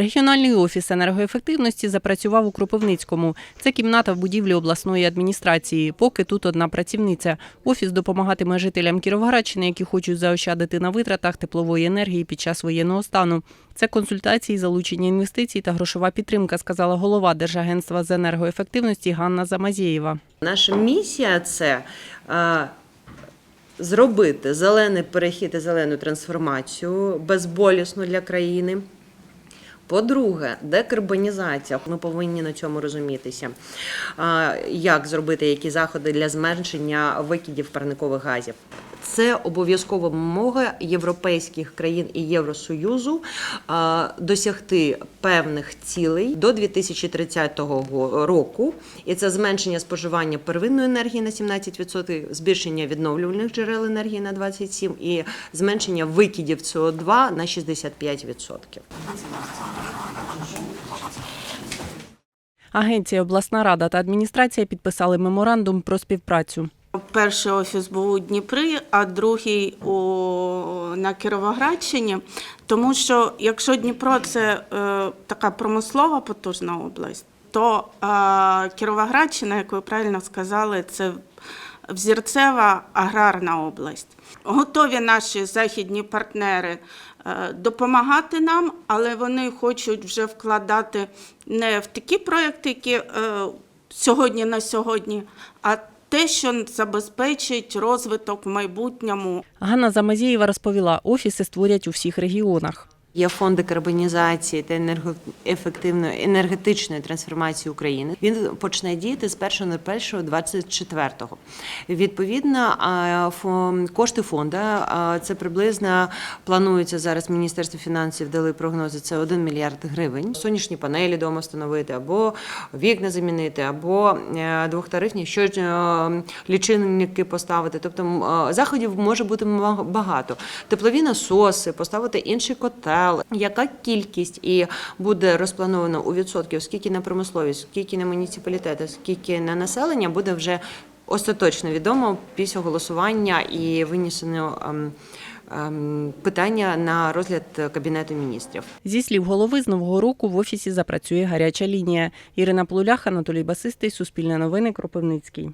Регіональний офіс енергоефективності запрацював у Кропивницькому. Це кімната в будівлі обласної адміністрації. Поки тут одна працівниця. Офіс допомагатиме жителям Кіровоградщини, які хочуть заощадити на витратах теплової енергії під час воєнного стану. Це консультації, залучення інвестицій та грошова підтримка, сказала голова Держагентства з енергоефективності Ганна Замазєєва. Наша місія це зробити зелений перехід і зелену трансформацію безболісно для країни. По-друге, декарбонізація. Ми повинні на цьому розумітися. Як зробити які заходи для зменшення викидів парникових газів? Це обов'язкова вимога європейських країн і Євросоюзу досягти певних цілей до 2030 го- року. І це зменшення споживання первинної енергії на 17%, збільшення відновлювальних джерел енергії на 27% і зменшення викидів СО2 на 65%. Агенція, обласна рада та адміністрація підписали меморандум про співпрацю. Перший офіс був у Дніпрі, а другий у, на Кіровоградщині. Тому що якщо Дніпро це е, така промислова потужна область, то е, Кіровоградщина, як ви правильно сказали, це взірцева аграрна область. Готові наші західні партнери е, допомагати нам, але вони хочуть вже вкладати не в такі проекти, які е, сьогодні на сьогодні, а те, що забезпечить розвиток в майбутньому. Ганна Замазєєва розповіла, офіси створять у всвсіх регіонах. Є фонд декарбонізації та енергоефективної енергетичної трансформації України. Він почне діяти з 1.01.24. Відповідно, кошти фонду це приблизно планується зараз. Міністерство фінансів дали прогнози. Це 1 мільярд гривень. Сонячні панелі вдома встановити, або вікна замінити, або е, двохтарифні, що е, лічильники поставити. Тобто заходів може бути багато. Теплові насоси, поставити інший котел. Яка кількість і буде розплановано у відсотків, скільки на промисловість, скільки на муніципалітети, скільки на населення, буде вже остаточно відомо після голосування і винесено ем, ем, питання на розгляд Кабінету міністрів. Зі слів голови, з нового року в офісі запрацює гаряча лінія. Ірина Плулях, Анатолій Басистий, Суспільне новини, Кропивницький.